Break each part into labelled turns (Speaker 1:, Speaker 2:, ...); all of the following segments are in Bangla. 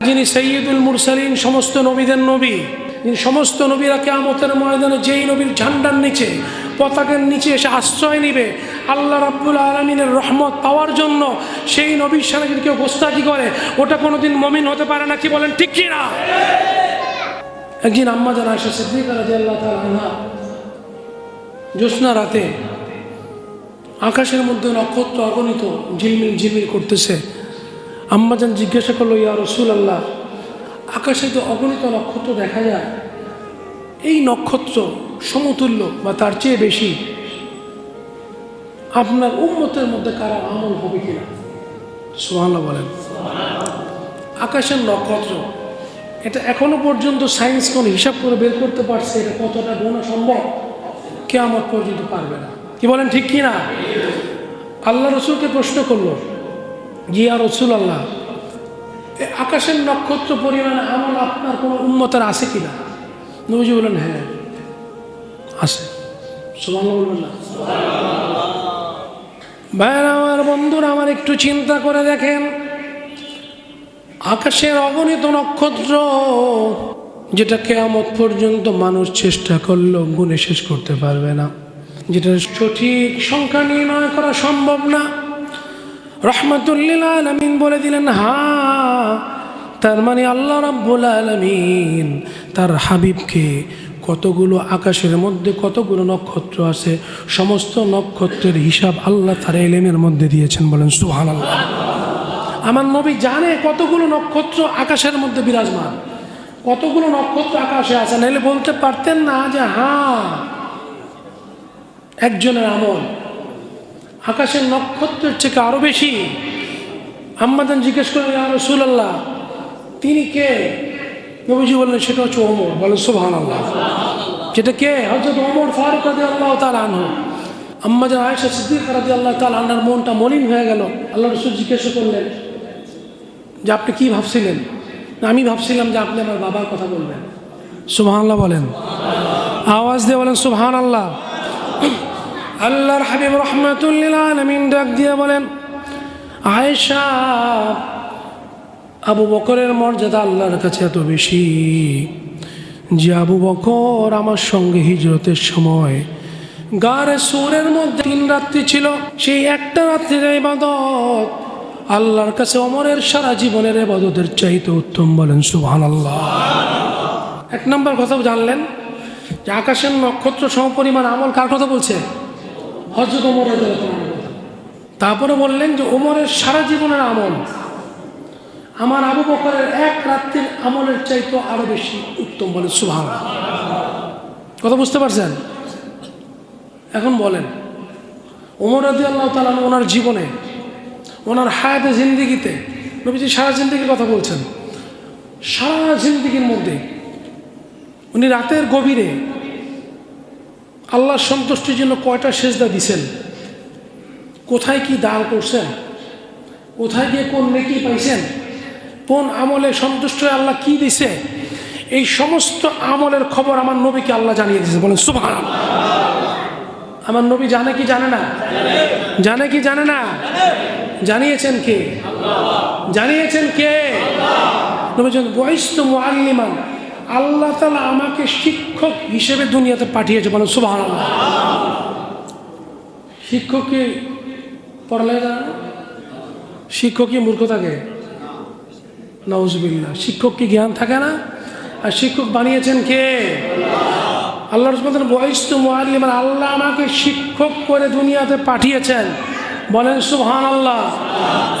Speaker 1: যিনি সৈয়দুল মুরসালিন, সমস্ত নবীদের নবী, যিনি সমস্ত নবীরা কেয়ামতের ময়দানে যেই নবীর ঝান্ডার নিচে, পতাকার নিচে এসে আশ্রয় নিবে, আল্লাহ রাব্বুল আলমিনের রহমত পাওয়ার জন্য সেই নবীর সামনে যদি কেউ গোস্তাকি করে, ওটা কোনোদিন মমিন হতে পারে না, কি বলেন ঠিক কি না একদিন আম্মা আল্লাহ তালা জ্যোৎস্না রাতে আকাশের মধ্যে নক্ষত্র অগণিত ঝিলমিল ঝিলমিল করতেছে। আম্মাজান জিজ্ঞাসা করল, ইয়া রসুল আল্লাহ আকাশে তো অগণিত নক্ষত্র দেখা যায়। এই নক্ষত্র সমতুল্য বা তার চেয়ে বেশি? আপনার উন্মতের মধ্যে কারা আমল হবে কিনা? সুহানা বলেন। আকাশের নক্ষত্র, এটা এখনও পর্যন্ত সায়েন্স কোনো হিসাব করে বের করতে পারছে এটা কতটা গোনা সম্ভব? কেয়ামত পর্যন্ত পারবে না। কি বলেন, ঠিক কি না আল্লাহ রসুলকে প্রশ্ন করল জিয়া রসুল আল্লাহ আকাশের নক্ষত্র পরিমাণে আমল আপনার কোনো উন্মতের আছে কিনা? নবীজি বললেন হ্যাঁ আছে। সুমান না? ভাইয়ের, আমার বন্ধুরা, আমার একটু চিন্তা করে দেখেন। আকাশের অগণিত নক্ষত্র, যেটা কেয়ামত পর্যন্ত মানুষ চেষ্টা করলেও গুণে শেষ করতে পারবে না। যেটা সঠিক সংখ্যা নির্ণয় করা সম্ভব না। রহমতুল্লিল আলমিন বলে দিলেন, হা, তার মানে আল্লাহ রাব্বুল আলমিন তার হাবিবকে কতগুলো আকাশের মধ্যে কতগুলো নক্ষত্র আছে, সমস্ত নক্ষত্রের হিসাব আল্লাহ তার এলেমের মধ্যে দিয়েছেন। বলেন সুহান আল্লাহ আমার নবী জানে কতগুলো নক্ষত্র আকাশের মধ্যে বিরাজমান। কতগুলো নক্ষত্র আকাশে আছে, নাহলে বলতে পারতেন না যে হ্যাঁ একজনের আমল। আকাশের নক্ষত্রের থেকে আরও বেশি। আম্মাদান জিজ্ঞেস করেন ইয়া রসুলাল্লাহ, তিনি কে? নবীজি বললেন, সেটা হচ্ছে ওমর। বলেন সুবহান আল্লাহ যেটা কে? হজরত ওমর ফারুক রাজি আল্লাহ তাল আনহু। আম্মাজান আয়েশা সিদ্দিক রাজি আল্লাহ তাল আনার মনটা মলিন হয়ে গেল। আল্লাহ রসুল জিজ্ঞেস করলেন, যে আপনি কি ভাবছিলেন? আমি ভাবছিলাম যে আপনি আমার বাবার কথা বলবেন। সুবহান আল্লাহ বলেন। আওয়াজ দিয়ে বলেন সুবহান আল্লাহ আল্লাহর হাবিব রহমাতুল্লিল আলমিন ডাক দিয়ে বলেন, আয়েশা, আবু বকরের মর্যাদা আল্লাহর কাছে এত বেশি যে আবু বকর আমার সঙ্গে হিজরতের সময় গারে সুরের মধ্যে তিন রাত্রি ছিল। সেই একটা রাত্রির ইবাদত আল্লাহর কাছে অমরের সারা জীবনের এবাদতের চাইতে উত্তম বলেন সুবহান আল্লাহ এক নম্বর কথা জানলেন যে আকাশের নক্ষত্র সমপরিমাণ আমল কার কথা বলছে? হজরত ওমর তারপরে বললেন যে, ওমরের সারা জীবনের আমল আমার আবু বকরের এক রাত্রির আমলের চাইতো আরও বেশি উত্তম বলে সুভান কথা বুঝতে পারছেন? এখন বলেন, ওমর রাজি আল্লাহ তালান ওনার জীবনে, ওনার হায়াতে জিন্দিগিতে, নবীজি সারা জিন্দিগির কথা বলছেন, সারা জিন্দিগির মধ্যে উনি রাতের গভীরে আল্লাহর সন্তুষ্টির জন্য কয়টা সেজদা দিছেন? কোথায় কি দান করছেন? কোথায় গিয়ে কোন নেকি পাইছেন? কোন আমলে সন্তুষ্ট আল্লাহ কি দিছে? এই সমস্ত আমলের খবর আমার নবীকে আল্লাহ জানিয়ে দিয়েছে। বলেন সুভান আমার নবী জানে কি জানে না? জানে কি জানে না? জানিয়েছেন কে? জানিয়েছেন কে? নবী বয়স্ত মুআল্লিমান। আল্লাহ তালা আমাকে শিক্ষক হিসেবে দুনিয়াতে পাঠিয়েছে বলেন সুবাহ শিক্ষককে পড়ালে জানা শিক্ষক কি মূর্খ থাকে? নওজবিল্লা শিক্ষক কি জ্ঞান থাকে না? আর শিক্ষক বানিয়েছেন কে? আল্লাহ রসমান বয়স তো মোয়াল্লিমান আল্লাহ আমাকে শিক্ষক করে দুনিয়াতে পাঠিয়েছেন। বলেন সুহান আল্লাহ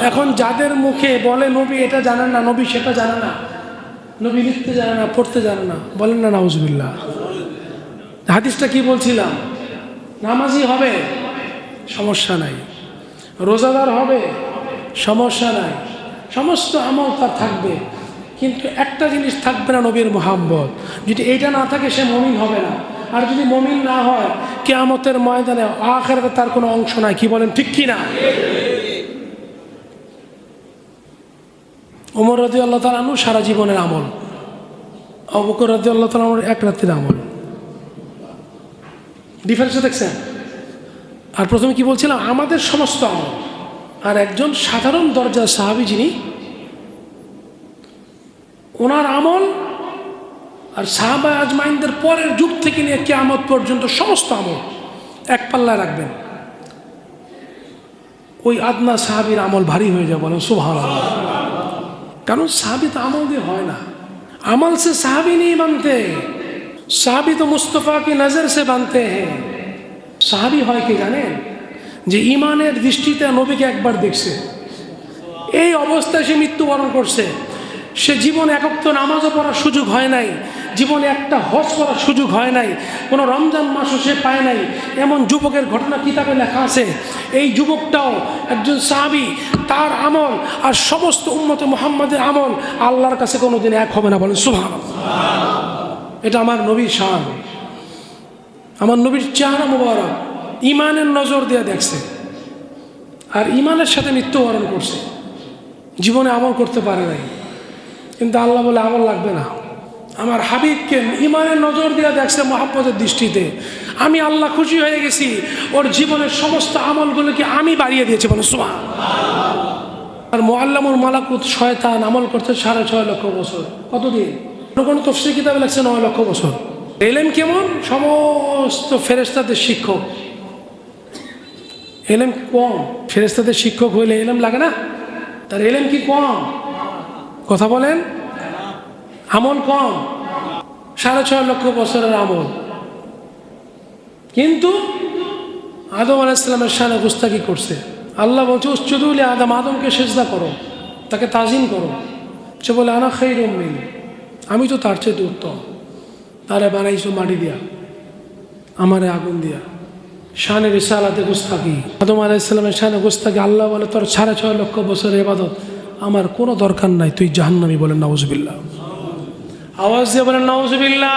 Speaker 1: এখন যাদের মুখে বলে নবী, এটা জানেন না, নবী সেটা জানে না। নবী লিখতে জানে না, পড়তে জানে না। বলেন না নাউজবিল্লা হাদিসটা কি বলছিলাম? নামাজি হবে, সমস্যা নাই। রোজাদার হবে, সমস্যা নাই। সমস্ত আমল তার থাকবে। কিন্তু একটা জিনিস থাকবে না নবীর মোহাম্মদ। যদি এইটা না থাকে, সে মমিন হবে না। আর যদি মমিন না হয়, কেয়ামতের ময়দানে আখেরাতে তার কোনো অংশ নাই। কি বলেন, ঠিক কি না ওমর রাজি আল্লাহ তালু সারা জীবনের আমল। অবকর রাজি আল্লাহ তালুর এক রাত্রির আমল। ডিফারেন্সটা দেখছেন? আর প্রথমে কি বলছিলাম? আমাদের সমস্ত আমল। আর একজন সাধারণ দরজার সাহাবি যিনি, ওনার আমল আর সাহাবা আজমাইনদের পরের যুগ থেকে নিয়ে কে কেয়ামত পর্যন্ত সমস্ত আমল এক পাল্লায় রাখবেন। ওই আদনা সাহাবির আমল ভারী হয়ে যাবে বলেন সুভান কারণ সাহাবি তো আমল দিয়ে হয় না। আমল সে সাহাবি নেই বানতে। সাহাবি তো মুস্তফা কি নজর সে বানতে হ্যাঁ সাহাবি হয় কি জানেন? যে ইমানের দৃষ্টিতে নবীকে একবার দেখছে। এই অবস্থায় সে মৃত্যুবরণ করছে। সে জীবন একক নামাজও পড়ার সুযোগ হয় নাই। জীবনে একটা হজ করার সুযোগ হয় নাই, কোনো রমজান মাসও সে পায় নাই। এমন যুবকের ঘটনা কিতাবে লেখা আছে, এই যুবকটাও একজন সাহাবি, তার আমল আর সমস্ত উন্মত মোহাম্মদের আমল আল্লাহর কাছে কোনো দিন এক হবে না, বলেন সুভান এটা আমার নবীর শান। আমার নবীর চেহারা মুবারক ইমানের নজর দিয়ে দেখছে। আর ইমানের সাথে মৃত্যুবরণ করছে। জীবনে আমল করতে পারে নাই। কিন্তু আল্লাহ বলে আমল লাগবে না। আমার হাবিবকে ইমানের নজর দিয়ে দেখছে মহাব্বতের দৃষ্টিতে। আমি আল্লাহ খুশি হয়ে গেছি। ওর জীবনের সমস্ত আমলগুলোকে আমি বাড়িয়ে দিয়েছি বলে সোয়া আর মোয়াল্লামুর মালাকুত শয়তান আমল করতে সাড়ে ছয় লক্ষ বছর। কতদিন? কোনো তফসির কিতাবে লাগছে নয় লক্ষ বছর। এলেম কেমন? সমস্ত ফেরেস্তাদের শিক্ষক। এলেম কম। ফেরেস্তাদের শিক্ষক হইলে এলেম লাগে না? তার এলেম কি কম? কথা বলেন। আমল কম। সাড়ে ছয় লক্ষ বছরের আমল। কিন্তু আদম আলাইসালামের সানে গুস্তাকি করছে। আল্লাহ বলছে উচ্চদুল আদম, আদমকে সেজদা করো, তাকে তাজিম করো। সে বলে, আনা খাই রমিন আমি তো তার চেয়ে উত্তম তারে বানাইছো মাটি দিয়া, আমারে আগুন দিয়া। শানে রিসালাতে গুস্তাকি আদম আলাইসালামের শানে গুস্তাকি আল্লাহ বলে, তোর সাড়ে ছয় লক্ষ বছরের এবাদত আমার কোনো দরকার নাই, তুই জাহান্নামি বলেন নওয়াজবিল্লা আওয়াজ দিয়ে বলেন নওয়াজবিল্লা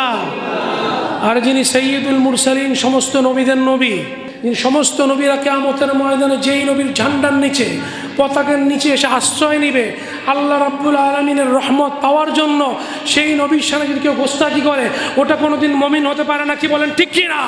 Speaker 1: আর যিনি সৈয়দুল মুরসালিন, সমস্ত নবীদের নবী, যিনি সমস্ত নবীরা কেয়ামতের ময়দানে যেই নবীর ঝান্ডার নিচে, পতাকার নিচে এসে আশ্রয় নিবে, আল্লাহ রাব্বুল আলমিনের রহমত পাওয়ার জন্য সেই নবীর সামনে যদি কেউ গোস্তাকি করে, ওটা কোনোদিন মমিন হতে পারে না, কি বলেন, ঠিক কি না